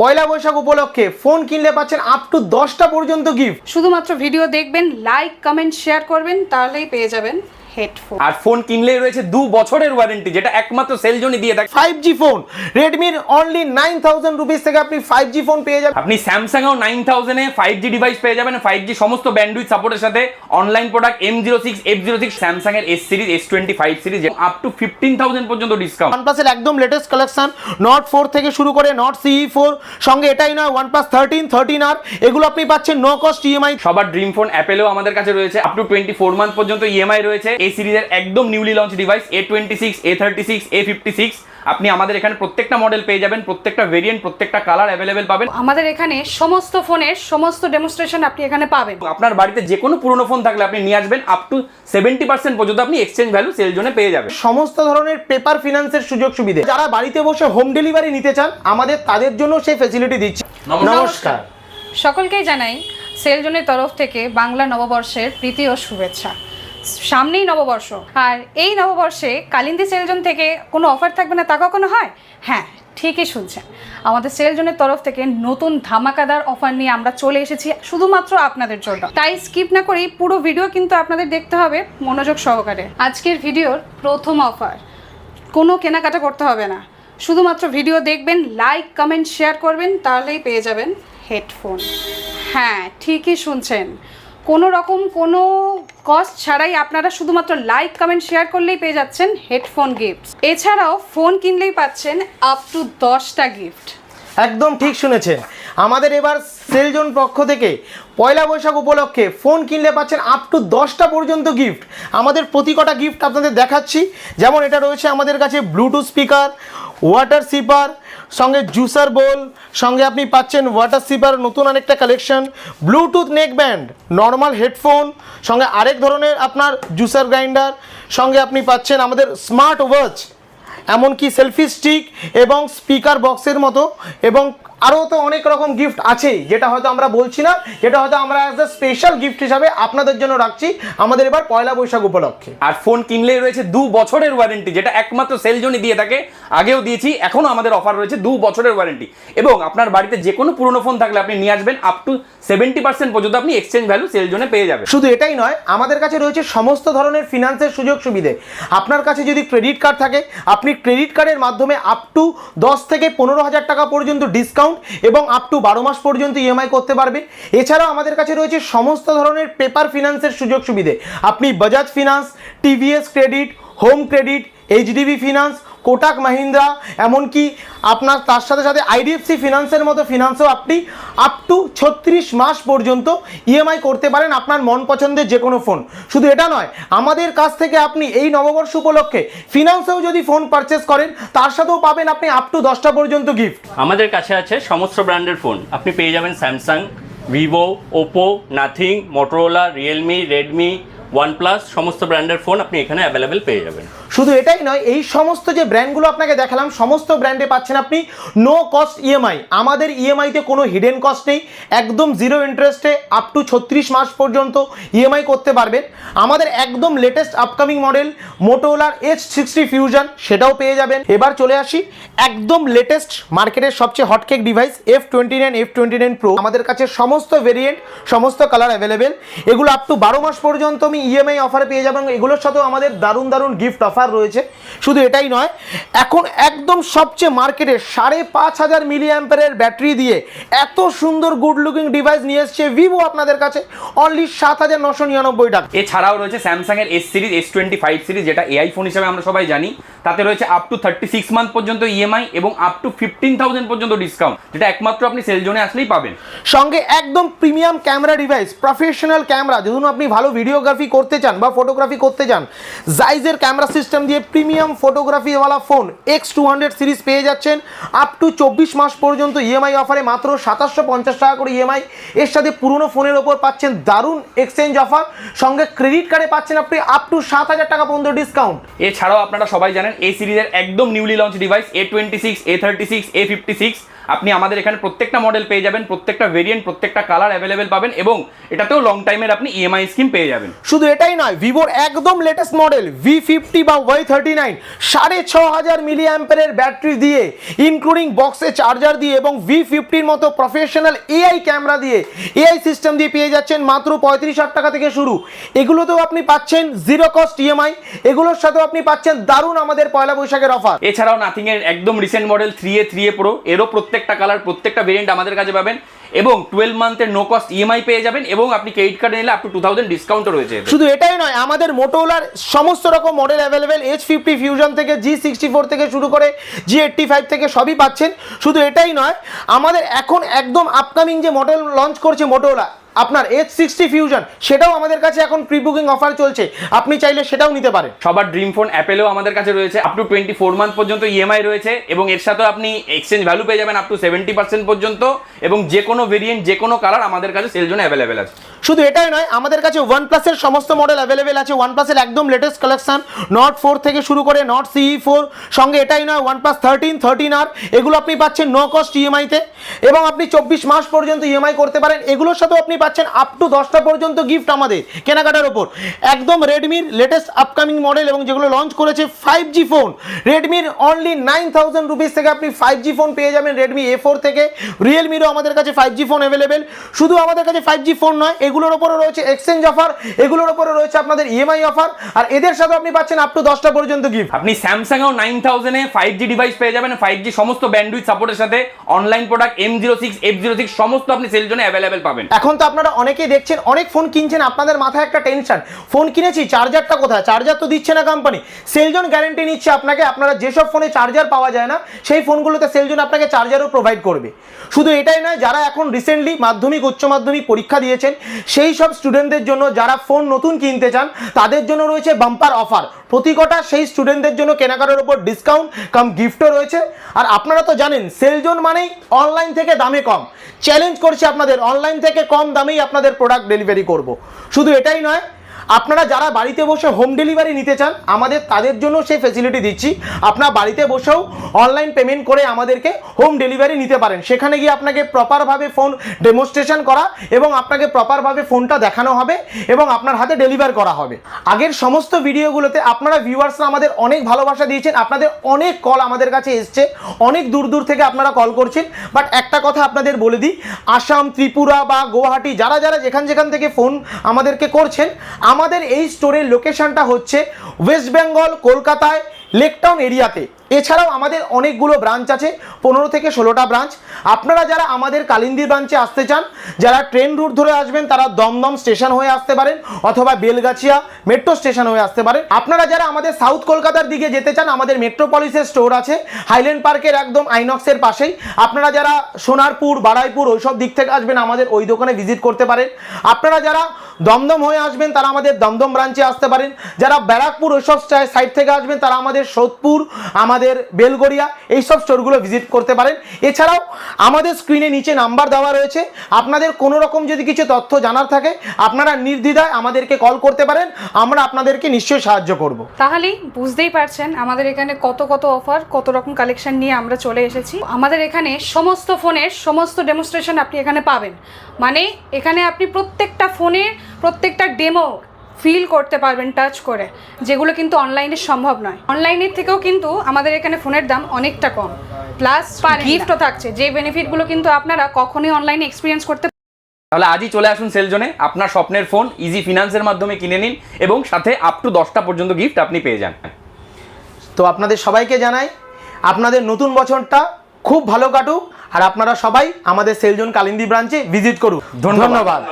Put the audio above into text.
পয়লা বৈশাখ উপলক্ষে ফোন কিনলে পাচ্ছেন আপ টু দশটা পর্যন্ত গিফট শুধুমাত্র ভিডিও দেখবেন লাইক কমেন্ট শেয়ার করবেন, তাহলেই পেয়ে যাবেন। হেডফোন। আর ফোন কিনলেই রয়েছে দু বছরের ওয়ারেন্টি যেটা একমাত্র সেলজনই দিয়ে থাকে। ফাইভ জি ফোন রেডমির অনলি নাইন থাউজেন্ড রুপিস থেকে আপনি ফাইভ জি ফোন পেয়ে যাবেন। আপনি স্যামসাং এও নাইন থাউজেন্ডে ফাইভ জি ডিভাইস পেয়ে যাবেন। ফাইভ জি সমস্ত ব্যান্ডউইথ সাপোর্টের সাথে online product M zero six F zero six Samsung এর S series S twenty five series up to fifteen thousand পর্যন্ত ডিসকাউন্ট ওয়ানপ্লাসের একদম লেটেস্ট কালেকশন নট ফোর থেকে শুরু করে নট সিই ফোর সঙ্গে এটাই নয় ওয়ানপ্লাস থার্টিন থার্টিন আর এগুলো আপনি পাচ্ছেন নো কস্ট ইএমআই সবার ড্রিম ফোন অ্যাপেলেও আমাদের কাছে রয়েছে up to twenty four month পর্যন্ত ইএমআই রয়েছে। এই সিরিজের একদম newly launch device A twenty six A thirty six A fifty six আপনি আমাদের এখানে প্রত্যেকটা মডেল পেয়ে যাবেন প্রত্যেকটা ভেরিয়েন্ট প্রত্যেকটা কালার অ্যাভেলেবেল পাবেন। আমাদের এখানে সমস্ত ফোনের সমস্ত ডেমনস্ট্রেশন আপনি এখানে পাবেন। আপনার বাড়িতে যে কোনো পুরনো ফোন থাকলে আপনি নিয়ে আসবেন আপ টু সেভেন্টি পার্সেন্ট পর্যন্ত আপনি এক্সচেঞ্জ ভ্যালু সেল জন্য পেয়ে যাবেন। সমস্ত ধরনের পেপার ফিনান্সের সুযোগ সুবিধা। যারা বাড়িতে বসে হোম ডেলিভারি নিতে চান আমাদের তাদের জন্য সেই ফেসিলিটি দিচ্ছে। নমস্কার। সকলকেই জানাই সেলজনের তরফ থেকে বাংলা নববর্ষের প্রীতি ও শুভেচ্ছা। সামনেই নববর্ষ। আর এই নববর্ষে কালিন্দি সেলজন থেকে কোনো অফার থাকবে না তা কখনো হয়? হ্যাঁ ঠিকই শুনছেন। আমাদের সেলজনের তরফ থেকে নতুন ধামাকাদার অফার নিয়ে আমরা চলে এসেছি শুধুমাত্র আপনাদের জন্য। তাই স্কিপ না করেই পুরো ভিডিও কিন্তু আপনাদের দেখতে হবে মনোযোগ সহকারে। আজকের ভিডিওর প্রথম অফার কোনো কেনাকাটা করতে হবে না। শুধুমাত্র ভিডিও দেখবেন লাইক কমেন্ট শেয়ার করবেন, তাহলেই পেয়ে যাবেন হেডফোন হ্যাঁ ঠিকই শুনছেন। কোনো রকম কোনো কস্ট ছাড়াই আপনারা শুধুমাত্র লাইক কমেন্ট শেয়ার করলেই পেয়ে যাচ্ছেন হেডফোন গিফট এছাড়াও ফোন কিনলেই পাচ্ছেন আপ টু দশটা গিফট একদম ঠিক শুনেছেন আমাদের এবার সেলজন পক্ষ থেকে পয়লা বৈশাখ উপলক্ষে ফোন কিনলে পাচ্ছেন আপ টু দশটা পর্যন্ত গিফট আমাদের প্রতি কটা গিফট আপনাদের দেখাচ্ছি। যেমন এটা রয়েছে আমাদের কাছে ব্লুটুথ স্পিকার ওয়াটার সিপার সঙ্গে জুসার বোল সঙ্গে আপনি পাচ্ছেন ওয়াটার সিপার নতুন আরেকটা collection Bluetooth neck band normal headphone সঙ্গে আরেক ধরনের আপনার জুসার গ্রাইন্ডার সঙ্গে আপনি পাচ্ছেন আমাদের স্মার্ট ওয়াচ এমনকি সেলফি স্টিক এবং স্পিকার বক্সের মতো এবং আরও তো অনেক রকম গিফট আছেই যেটা হয়তো আমরা বলছি না যেটা হয়তো আমরা অ্যাজ এ স্পেশাল গিফট হিসাবে আপনাদের জন্য রাখছি আমাদের এবার পয়লা বৈশাখ উপলক্ষে। আর ফোন কিনলেই রয়েছে দু বছরের ওয়ারেন্টি যেটা একমাত্র সেলজনই দিয়ে থাকে আগেও দিয়েছি এখনও আমাদের অফার রয়েছে দু বছরের ওয়ারেন্টি এবং আপনার বাড়িতে যে কোনো পুরনো ফোন থাকলে আপনি নিয়ে আসবেন আপ টু সেভেন্টি পার্সেন্ট পর্যন্ত আপনি এক্সচেঞ্জ ভ্যালু সেলজনে পেয়ে যাবেন। শুধু এটাই নয় আমাদের কাছে রয়েছে সমস্ত ধরনের ফিনান্সের সুযোগ সুবিধে। আপনার কাছে যদি ক্রেডিট কার্ড থাকে আপনি ক্রেডিট কার্ডের মাধ্যমে আপ টু দশ থেকে পনেরো হাজার টাকা পর্যন্ত ডিসকাউন্ট এবং আপ টু বারো মাস পর্যন্ত ইএমআই করতে পারবে। এছাড়াও আমাদের কাছে রয়েছে সমস্ত ধরনের পেপার ফিনান্সের সুযোগ সুবিধে। আপনি Bajaj finance TVS credit home credit HDB finance Kotak Mahindra, এমনকি আপনার তার সাথে সাথে আইডিএফসি ফিনান্সের মতো ফিনান্সও আপনি আপ টু ছত্রিশ মাস পর্যন্ত ইএমআই করতে পারেন আপনার মন পছন্দের যে কোনো ফোন শুধু এটা নয়, আমাদের কাছ থেকে আপনি এই নববর্ষ উপলক্ষে ফিনান্সেও যদি ফোন পারচেস করেন, তার সাথেও পাবেন আপনি আপ টু দশটা পর্যন্ত গিফট আমাদের কাছে আছে সমস্ত ব্র্যান্ডের ফোন আপনি পেয়ে যাবেন Samsung Vivo Oppo Nothing Motorola Realme Redmi OnePlus সমস্ত ব্র্যান্ডের ফোন আপনি এখানে অ্যাভেলেবেল পেয়ে যাবেন। শুধু এটাই নয়, এই সমস্ত যে ব্র্যান্ডগুলো আপনাকে দেখালাম, সমস্ত ব্র্যান্ডে পাচ্ছেন আপনি নো কস্ট ইএমআই আমাদের ইএমআইতে কোনো হিডেন কস্ট নেই, একদম জিরো ইন্টারেস্টে আপ টু ছত্রিশ মাস পর্যন্ত ইএমআই করতে পারবেন। আমাদের একদম লেটেস্ট আপকামিং মডেল মোটোলার এইচ সিক্সটি ফিউশন সেটাও পেয়ে যাবেন। এবার চলে আসি একদম লেটেস্ট মার্কেটের সবচেয়ে hotcake device F twenty nine F twenty nine pro আমাদের কাছে সমস্ত ভেরিয়েন্ট সমস্ত কালার অ্যাভেলেবেল এগুলো আপ টু বারো মাস পর্যন্ত আমি ইএমআই অফারে পেয়ে যাবেন এগুলোর সাথেও আমাদের দারুণ দারুণ গিফট অফার রয়েছে। শুধু এটাই নয় এখন একদম সবচেয়ে মার্কেটে সাড়ে পাঁচ হাজার মিলি অ্যাম্পারের ব্যাটারি দিয়ে এত সুন্দর গুড লুকিং ডিভাইস নিয়ে এসছে ভিভো আপনাদের কাছে। অনলি সাত হাজার নশো নিরানব্বই টাকা। এছাড়াও রয়েছে স্যামসাং এর S series S twenty five series যেটা এআই ফোন হিসাবে আমরা সবাই জানি। তাতে রয়েছে up to thirty six month পর্যন্ত ইএমআই এবং আপ টু ফিফটিন থাউজেন্ড পর্যন্ত ডিসকাউন্ট যেটা একমাত্র আপনি সেলজনে আসলেই পাবেন। সঙ্গে একদম premium camera device professional camera ধরুন আপনি ভালো ভিডিওগ্রাফি করতে চান বা ফটোগ্রাফি করতে চান জাইজের ক্যামেরা সিস্টেম দিয়ে premium ফটোগ্রাফিওয়ালা phone X two hundred series পেয়ে যাচ্ছেন। আপ টু চব্বিশ মাস পর্যন্ত ইএমআই অফারে মাত্র সাতাশশো পঞ্চাশ টাকা করে ইএমআই এর সাথে পুরনো ফোনের ওপর পাচ্ছেন দারুণ এক্সচেঞ্জ অফার সঙ্গে ক্রেডিট কার্ডে পাচ্ছেন আপনি আপ টু সাত হাজার টাকা পর্যন্ত ডিসকাউন্ট এছাড়াও আপনারা সবাই জানেন, এই সিরিজের একদম newly launch device A twenty six A thirty six A fifty six আপনি আমাদের এখানে প্রত্যেকটা মডেল পেয়ে যাবেন প্রত্যেকটা ভেরিয়েন্ট প্রত্যেকটা কালার অ্যাভেলেবেল পাবেন এবং এটাতেও লং টাইমের আপনি ইএমআই স্কিম পেয়ে যাবেন। শুধু এটাই নয় ভিভোর একদম লেটেস্ট মডেল ভি ফিফটি বা ওয়াই থার্টি নাইন সাড়ে ছ হাজার মিলি অ্যাম্পারের ব্যাটারি দিয়ে ইনক্লুডিং বক্সে চার্জার দিয়ে এবং ভি ফিফটির মতো প্রফেশনাল এআই ক্যামেরা দিয়ে এআই সিস্টেম দিয়ে পেয়ে যাচ্ছেন মাত্র পঁয়ত্রিশ হাজার টাকা থেকে শুরু। এগুলোতেও আপনি পাচ্ছেন জিরো কস্ট ইএমআই এগুলোর সাথেও আপনি পাচ্ছেন দারুণ আমাদের পয়লা বৈশাখের অফার এছাড়াও নাথিং এর একদম recent model three A three A pro এরও প্রত্যেকটা কালার প্রত্যেকটা ভেরিয়েন্ট আমাদের কাছে পাবেন এবং টুয়েলভ মান্থের নো কস্ট ইএমআই পেয়ে যাবেন এবং আপনি ক্রেডিট কার্ডে নিলে up to two thousand discount রয়েছে শুধু এটাই নয়, আমাদের মোটোলার সমস্ত রকম model available edge fifty fusion থেকে জি সিক্সটি ফোর থেকে শুরু করে জি এইট্টি ফাইভ থেকে সবই পাচ্ছেন। শুধু এটাই নয়, আমাদের এখন একদম আপকামিং যে মডেল লঞ্চ করছে মোটোলা আপনার এইচ সিক্সটি ফিউশন সেটাও আমাদের কাছে এখন প্রি বুকিং অফার চলছে। আপনি চাইলে সেটাও নিতে পারেন। সবার ড্রিম ফোন অ্যাপেলেও আমাদের কাছে রয়েছে up to twenty four month পর্যন্ত ইএমআই রয়েছে, এবং এর সাথে আপনি এক্সচেঞ্জ ভ্যালু পেয়ে যাবেন আপ টু সেভেন্টি পার্সেন্ট পর্যন্ত, এবং যে কোনো ভেরিয়েন্ট যে কোনো কালার আমাদের কাছে সেল জন্য অ্যাভেলেবেল আছে। শুধু এটাই নয়, আমাদের কাছে ওয়ান প্লাসের সমস্ত মডেল অ্যাভেলেবেল আছে। ওয়ান প্লাসের একদম লেটেস্ট কালেকশন নট ফোর থেকে শুরু করে নট সিই ফোর সঙ্গে এটাই নয় ওয়ান প্লাস থার্টিন থার্টিন আর এগুলো আপনি পাচ্ছেন নো কস্ট ইএমআইতে এবং আপনি চব্বিশ মাস পর্যন্ত ইএমআই করতে পারেন। এগুলোর সাথেও আপনি পাচ্ছেন আপ টু দশটা পর্যন্ত গিফট আমাদের কেনাকাটার ওপর। একদম রেডমির লেটেস্ট আপকামিং মডেল এবং যেগুলো লঞ্চ করেছে ফাইভ জি ফোন রেডমির অনলি নাইন থাউজেন্ড রুপিস থেকে আপনি ফাইভ জি ফোন পেয়ে যাবেন রেডমি এ ফোর থেকে। রিয়েলমিরও আমাদের কাছে ফাইভ জি ফোন অ্যাভেলেবেল শুধু আমাদের কাছে ফাইভ জি ফোন নয় এগুলোর ওপরও রয়েছে এক্সচেঞ্জ অফার এগুলোর ওপরও রয়েছে আপনাদের ইএমআই অফার আর এদের সাথে আপনি পাচ্ছেন আপ টু দশটা পর্যন্ত গিফট আপনি স্যামসাংয়েও নাইন থাউজেন্ডে ফাইভ জি ডিভাইস পেয়ে যাবেন ফাইভ জি সমস্ত ব্যান্ডউইথ সাপোর্টের সাথে online product M zero six F zero six সমস্ত আপনি সেল জন্য অ্যাভেলেবেল পাবেন। এখন তো আপনারা অনেকেই দেখছেন অনেক ফোন কিনছেন আপনাদের মাথায় একটা টেনশন ফোন কিনেছি চার্জারটা কোথায়? চার্জার তো দিচ্ছে না কোম্পানি সেলজন গ্যারেন্টি নিচ্ছে আপনাকে আপনারা যেসব ফোনে চার্জার পাওয়া যায় না সেই ফোনগুলোতে সেলজন আপনাকে চার্জারও প্রোভাইড করবে। শুধু এটাই নয় যারা এখন রিসেন্টলি মাধ্যমিক উচ্চ মাধ্যমিক পরীক্ষা দিয়েছেন সেই সব স্টুডেন্টদের জন্য যারা ফোন নতুন কিনতে চান, তাদের জন্য রয়েছে বাম্পার অফার প্রতি কটা সেই স্টুডেন্টদের জন্য কেনাকাটার উপর ডিসকাউন্ট কাম গিফটও রয়েছে। আর আপনারা তো জানেন সেলজন মানেই অনলাইন থেকে দামে কম। চ্যালেঞ্জ করছে আপনাদের অনলাইন থেকে কম দামেই আপনাদের প্রোডাক্ট ডেলিভারি করব। শুধু এটাই নয় আপনারা যারা বাড়িতে বসে হোম ডেলিভারি নিতে চান, আমাদের তাদের জন্য সেই ফেসিলিটি দিচ্ছি। আপনার বাড়িতে বসেও অনলাইন পেমেন্ট করে আমাদেরকে হোম ডেলিভারি নিতে পারেন। সেখানে গিয়ে আপনাকে প্রপারভাবে ফোন ডেমনস্ট্রেশন করা এবং আপনাকে প্রপারভাবে ফোনটা দেখানো হবে এবং আপনার হাতে ডেলিভার করা হবে। আগের সমস্ত ভিডিওগুলোতে আপনারা ভিউয়ার্সরা আমাদের অনেক ভালোবাসা দিয়েছেন। আপনাদের অনেক কল আমাদের কাছে এসছে। অনেক দূর দূর থেকে আপনারা কল করছেন। বাট একটা কথা আপনাদের বলে দিই, আসাম, ত্রিপুরা বা গুয়াহাটি, যারা যারা যেখান যেখান থেকে ফোন আমাদেরকে করছেন আমাদের এই স্টোরের লোকেশনটা হচ্ছে ওয়েস্ট বেঙ্গল কলকাতায় লেকটাউন এরিয়াতে এছাড়াও আমাদের অনেকগুলো ব্রাঞ্চ আছে, পনেরো থেকে ষোলোটা ব্রাঞ্চ আপনারা যারা আমাদের কালিন্দি ব্রাঞ্চে আসতে চান, যারা ট্রেন রুট ধরে আসবেন, তারা দমদম স্টেশন হয়ে আসতে পারেন, অথবা বেলগাছিয়া মেট্রো স্টেশন হয়ে আসতে পারেন। আপনারা যারা আমাদের সাউথ কলকাতার দিকে যেতে চান, আমাদের মেট্রোপলিসের স্টোর আছে হাইল্যান্ড পার্কের একদম আইনক্সের পাশেই। আপনারা যারা সোনারপুর বাড়াইপুর ওইসব দিক থেকে আসবেন, আমাদের ওই দোকানে ভিজিট করতে পারেন। আপনারা যারা দমদম হয়ে আসবেন, তারা আমাদের দমদম ব্রাঞ্চে আসতে পারেন। যারা ব্যারাকপুর, ওইসব সাইড থেকে আসবেন, তারা আমাদের সোদপুর, আমাদের বেলগড়িয়া, এইসব স্টোরগুলো ভিজিট করতে পারেন। এছাড়াও আমাদের স্ক্রিনে নিচে নাম্বার দেওয়া রয়েছে। আপনাদের কোনো রকম যদি কিছু তথ্য জানার থাকে, আপনারা নির্দ্বিধায় আমাদেরকে কল করতে পারেন, আমরা আপনাদেরকে নিশ্চয়ই সাহায্য করব। তাহলেই বুঝতেই পারছেন আমাদের এখানে কত কত অফার কত রকম কালেকশন নিয়ে আমরা চলে এসেছি। আমাদের এখানে সমস্ত ফোনের সমস্ত ডেমনস্ট্রেশন আপনি এখানে পাবেন। মানে এখানে আপনি প্রত্যেকটা ফোনের প্রত্যেকটা ডেমো ফিল করতে পারবেন টাচ করে যেগুলো কিন্তু অনলাইনে সম্ভব নয়। অনলাইনের থেকেও কিন্তু আমাদের এখানে ফোনের দাম অনেকটা কম। প্লাস গিফটও থাকছে যে বেনিফিটগুলো কিন্তু আপনারা কখনোই অনলাইনে এক্সপিরিয়েন্স করতে তাহলে আজই চলে আসুন সেলজনে আপনার স্বপ্নের ফোন ইজি ফিনান্সের মাধ্যমে কিনে নিন এবং সাথে আপ টু দশটা পর্যন্ত গিফট আপনি পেয়ে যান। তো আপনাদের সবাইকে জানাই আপনাদের নতুন বছরটা খুব ভালো কাটুক আর আপনারা সবাই আমাদের সেলজন কালিন্দি ব্রাঞ্চে ভিজিট করুন। ধন্যবাদ। ধন্যবাদ।